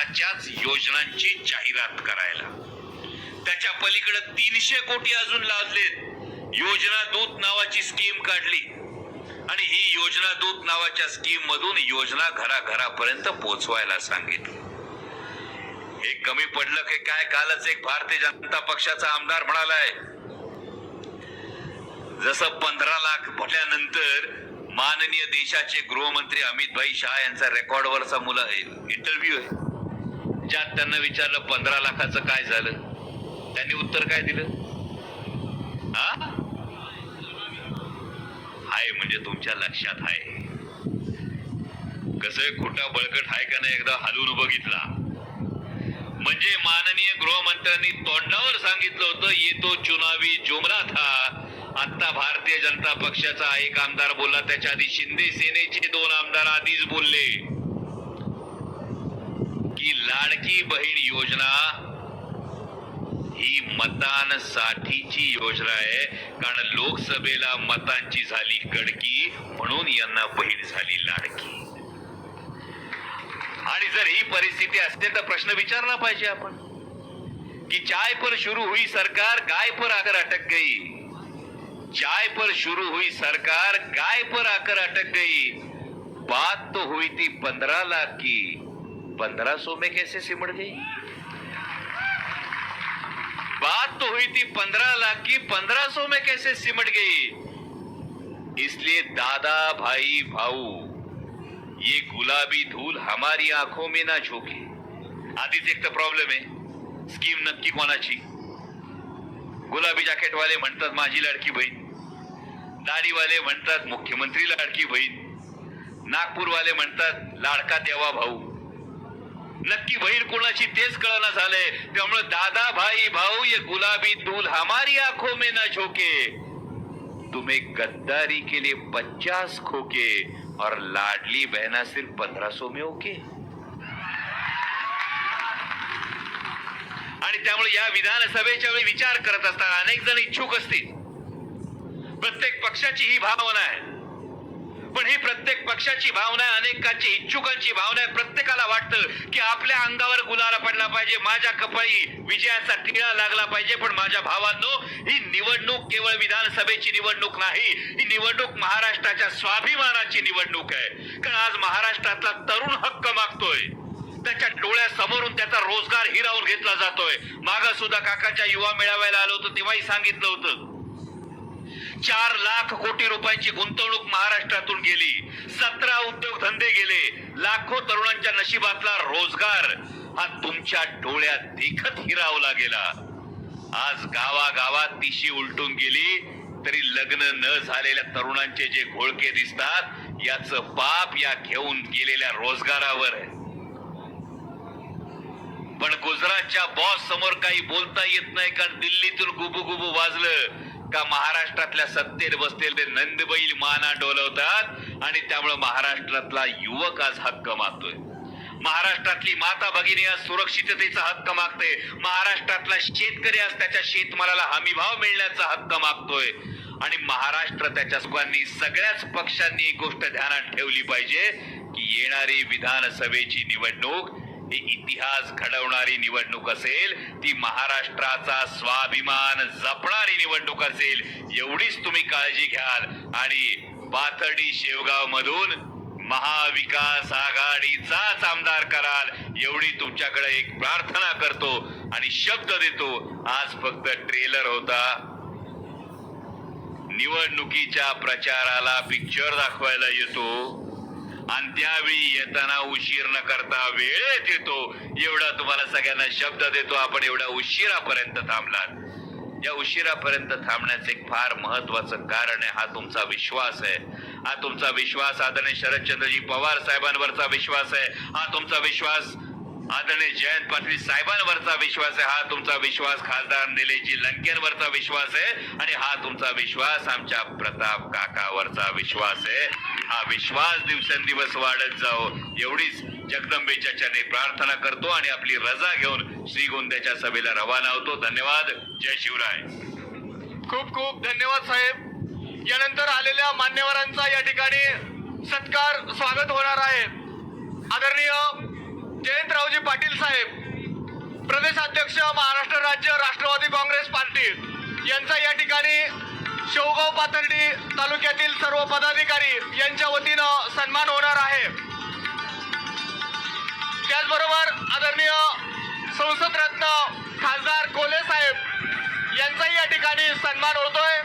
स्वतःच्याच योजनांची जाहिरात करायला. त्याच्या पलीकडे तीनशे कोटी अजून लावलेत योजना दूत नावाची स्कीम काढली. आणि ही योजना दूत नावाच्या स्कीम मधून योजना घराघरापर्यंत पोहोचवायला सांगितली. हे कमी पडलं की काय? कालच एक भारतीय जनता पक्षाचा आमदार म्हणालाय जसं पंधरा लाख भरल्यानंतर माननीय देशाचे गृहमंत्री अमित भाई शहा यांचा रेकॉर्डवरचा मुला इंटरव्ह्यू आहे ज्यात त्यांना विचारलं पंधरा लाखाचं काय झालं? त्यांनी उत्तर काय दिलं? हा? आहे म्हणजे तुमच्या लक्षात आहे कसं खोटा बळकट आहे का नाही एकदा हलवून बघितला म्हणजे माननीय गृहमंत्र्यांनी तोंडावर सांगितलं होतं येतो चुनावी जुमला था आता भारतीय जनता पक्षाचा एक आमदार बोलला त्याच्या आधी शिंदे सेनेचे दोन आमदार आधीच बोलले. की लाडकी बहीण योजना ही मतांसाठीची योजना आहे. कारण लोकसभेला मतांची झाली कडकी म्हणून यांना बहीण झाली लाडकी. आणि जर ही परिस्थिती असते तर प्रश्न विचारला पाहिजे आपण. कि चाय पर शुरू हुई सरकार गाय पर आकर अटक गई. चाय पर शुरू हुई सरकार गाय पर आकर अटक गई. बात तो हुई थी पंद्रह लाख की. पंद्रह सौ में कैसे सिमट गई? बात तो हुई थी पंद्रह लाख की, पंद्रह सौ में कैसे सिमट गई? इसलिए दादा भाई भाऊ, ये गुलाबी धूल हमारी आँखों में ना झोंके। आधीच एक तर प्रॉब्लेम आहे स्कीम नक्की कोणाची? गुलाबी जॅकेट वाले म्हणतात माझी लाडकी बहीण। दाढीवाले म्हणतात मुख्यमंत्री लाडकी बहीण। नागपूरवाले म्हणतात लाडका देवा भाऊ। नक्की बहीण कोणाची तेच कळना झालंय. त्यामुळे दादा भाई भाऊ ये गुलाबी दूल हमारी आंखों में ना झोके. तुम्ही गद्दारी के लिए पचास खोके और लाडली बहना सिर्फ पंधरा सो में ओके. आणि त्यामुळे या विधानसभेच्या वेळी विचार करत असताना अनेक जण इच्छुक असतील. प्रत्येक पक्षाची ही भावना आहे. पण ही प्रत्येक पक्षाची भावना आहे अनेकांची इच्छुकांची भावना आहे. प्रत्येकाला वाटतं की आपल्या अंगावर गुलाला पडला पाहिजे माझ्या कपाळी विजयाचा टिळा लागला पाहिजे पण माझ्या भावांनो ही निवडणूक केवळ विधानसभेची निवडणूक नाही ही निवडणूक महाराष्ट्राच्या स्वाभिमानाची निवडणूक आहे. कारण आज महाराष्ट्रातला तरुण हक्क मागतोय. त्याच्या डोळ्यासमोरून त्याचा रोजगार हिरावून घेतला जातोय. माग सुद्धा काकाच्या युवा मेळाव्याला आलो होतो तेव्हाही सांगितलं होतं. चार लाख कोटी रुपयांची गुंतवणूक महाराष्ट्रातून गेली. सतरा उद्योगधंदे गेले. लाखो तरुणांच्या नशिबातला रोजगार हा तुमच्या डोळ्यात देखत हिरावला गेला. आज गावागावात तिशी उलटून गेली तरी लग्न न झालेल्या तरुणांचे जे घोळके दिसतात याच पाप या घेऊन गेलेल्या रोजगारावर. आहे पण गुजरातच्या बॉस समोर काही बोलता येत नाही कारण दिल्लीतून गुबू गुबू वाजलं. का महाराष्ट्रातल्या सत्तेत बसलेले नंदबैल माना डोलवतात आणि त्यामुळे महाराष्ट्रातला युवक आज हक्क मागतोय महाराष्ट्रातली माता भगिनी आज सुरक्षिततेचा हक्क मागते. महाराष्ट्रातला शेतकरी आज त्याच्या शेतमालाला हमीभाव मिळण्याचा हक्क मागतोय. आणि महाराष्ट्र त्याच्या सुखांनी सगळ्याच पक्षांनी एक गोष्ट ध्यानात ठेवली पाहिजे की येणारी विधानसभेची निवडणूक ही इतिहास घडवणारी निवडणूक असेल ती महाराष्ट्राचा स्वाभिमान जपणारी निवडणूक असेल एवढीच तुम्ही काळजी घ्याल. आणि पाथर्डी शेवगाव मधून महाविकास आघाडीचाच आमदार कराल एवढी तुमच्याकडे एक प्रार्थना करतो आणि शब्द देतो आज फक्त ट्रेलर होता. निवडणुकीच्या प्रचाराला पिक्चर दाखवायला येतो. आणि त्यावेळी येताना उशीर न करता वेळेत येतो एवढा तुम्हाला सगळ्यांना शब्द देतो. आपण एवढा उशिरापर्यंत थांबलात. या उशिरापर्यंत थांबण्याचं एक फार महत्वाचं कारण आहे. हा तुमचा विश्वास आहे. हा तुमचा विश्वास आदरणीय शरदचंद्रजी पवार साहेबांवरचा विश्वास आहे. हा तुमचा विश्वास आदरणीय जयंत पाटील साहेबांवरचा विश्वास आहे. हा तुमचा विश्वास खासदार निलेशजी लंकेंवरचा विश्वास आहे. आणि हा तुमचा विश्वास आमच्या प्रताप काकावरचा विश्वास आहे. हा विश्वास दिवसेंदिवस वाढत जाओ एवढीच जगदंबेच्या चरणी प्रार्थना करतो आणि आपली रजा घेऊन श्रीगोंद्याच्या सभेला रवाना होतो. धन्यवाद. जय शिवराय. खूप खूप धन्यवाद साहेब. यानंतर आलेल्या मान्यवरांचा या ठिकाणी सत्कार स्वागत होणार आहे. आदरणीय जयंतरावजी पाटील साहेब प्रदेशाध्यक्ष महाराष्ट्र राज्य राष्ट्रवादी काँग्रेस पार्टी यांचा या ठिकाणी शेवगाव पाथर्डी तालुक्यातील सर्व पदाधिकारी यांच्या वतीनं सन्मान होणार आहे. त्याचबरोबर आदरणीय संसद रत्न खासदार कोले साहेब यांचाही या ठिकाणी सन्मान होतोय.